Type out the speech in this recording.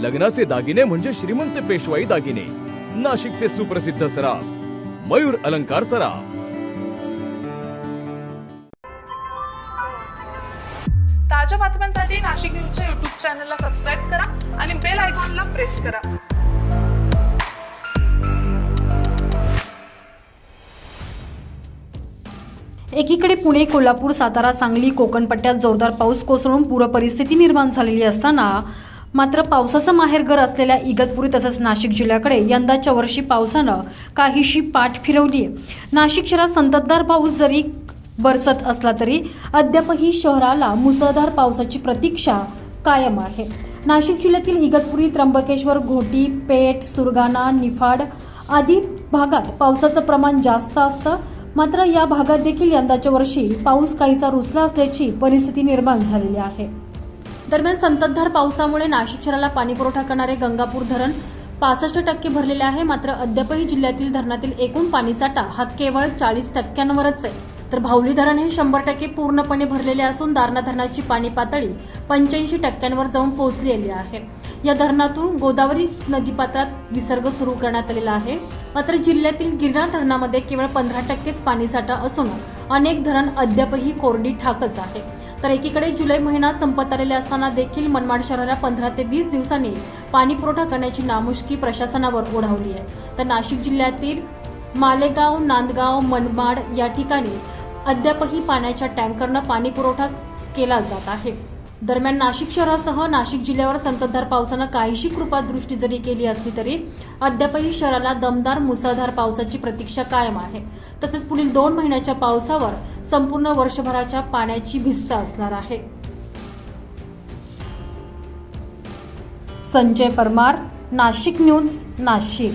लग्नाचे दागिने म्हणजे श्रीमंत पेशवाई दागिने. नाशिकचे सुप्रसिद्ध सराफ मयूर अलंकार सराफ. ताज्या बातम्यांसाठी नाशिक न्यूजच्या युट्यूब चॅनलला सबस्क्राईब करा आणि बेल आयकॉनला प्रेस करा. एकीकडे पुणे कोल्हापूर सातारा सांगली कोकण पट्ट्यात जोरदार पाऊस कोसळून पूर परिस्थिती निर्माण झालेली असताना मात्र पावसाचं माहेरघर असलेल्या इगतपुरी तसंच नाशिक जिल्ह्याकडे यंदाच्या वर्षी पावसानं काहीशी पाठ फिरवली आहे नाशिक शहरात संततधार पाऊस जरी बरसत असला तरी अद्यापही शहराला मुसळधार पावसाची प्रतीक्षा कायम आहे. नाशिक जिल्ह्यातील इगतपुरी त्र्यंबकेश्वर घोटी पेठ सुरगाणा निफाड आदी भागात पावसाचं प्रमाण जास्त असतं. मात्र या भागात देखील यंदाच्या वर्षी पाऊस काहीसा रुसला असल्याची परिस्थिती निर्माण झालेली आहे. दरम्यान संततधार पावसामुळे नाशिक शहराला पाणीपुरवठा करणारे गंगापूर धरण पासष्ट टक्के भरलेले आहे. मात्र अद्यापही जिल्ह्यातील धरणातील एकूण पाणीसाठा हा केवळ चाळीस टक्क्यांवरच आहे. तर भावली धरण हे शंभर टक्के पूर्णपणे भरलेले असून दारणा धरणाची पाणी पातळी पंच्याऐंशी टक्क्यांवर जाऊन पोहोचलेली आहे. या धरणातून गोदावरी नदीपात्रात विसर्ग सुरू करण्यात आलेला आहे. मात्र जिल्ह्यातील गिरणा धरणामध्ये केवळ पंधरा टक्केच पाणीसाठा असून अनेक धरण अद्यापही कोरडी ठाकच आहे. तर एकीकडे जुलै महिना संपत आलेले असताना देखील मनमाड शहराला पंधरा ते वीस दिवसांनी पाणी पुरवठा करण्याची नामुष्की प्रशासनावर ओढावली आहे. तर नाशिक जिल्ह्यातील मालेगाव नांदगाव मनमाड या ठिकाणी अद्यापही पाण्याच्या टँकरनं पाणी पुरवठा केला जात आहे. दरम्यान नाशिक शहरासह नाशिक जिल्ह्यावर संततधार पावसानं काहीशी कृपादृष्टी जरी केली असली तरी अद्यापही शहराला दमदार मुसळधार पावसाची प्रतीक्षा कायम आहे. तसेच पुढील दोन महिन्याच्या पावसावर संपूर्ण वर्षभराच्या पाण्याची भिस्त असणार आहे. संजय परमार नाशिक न्यूज नाशिक.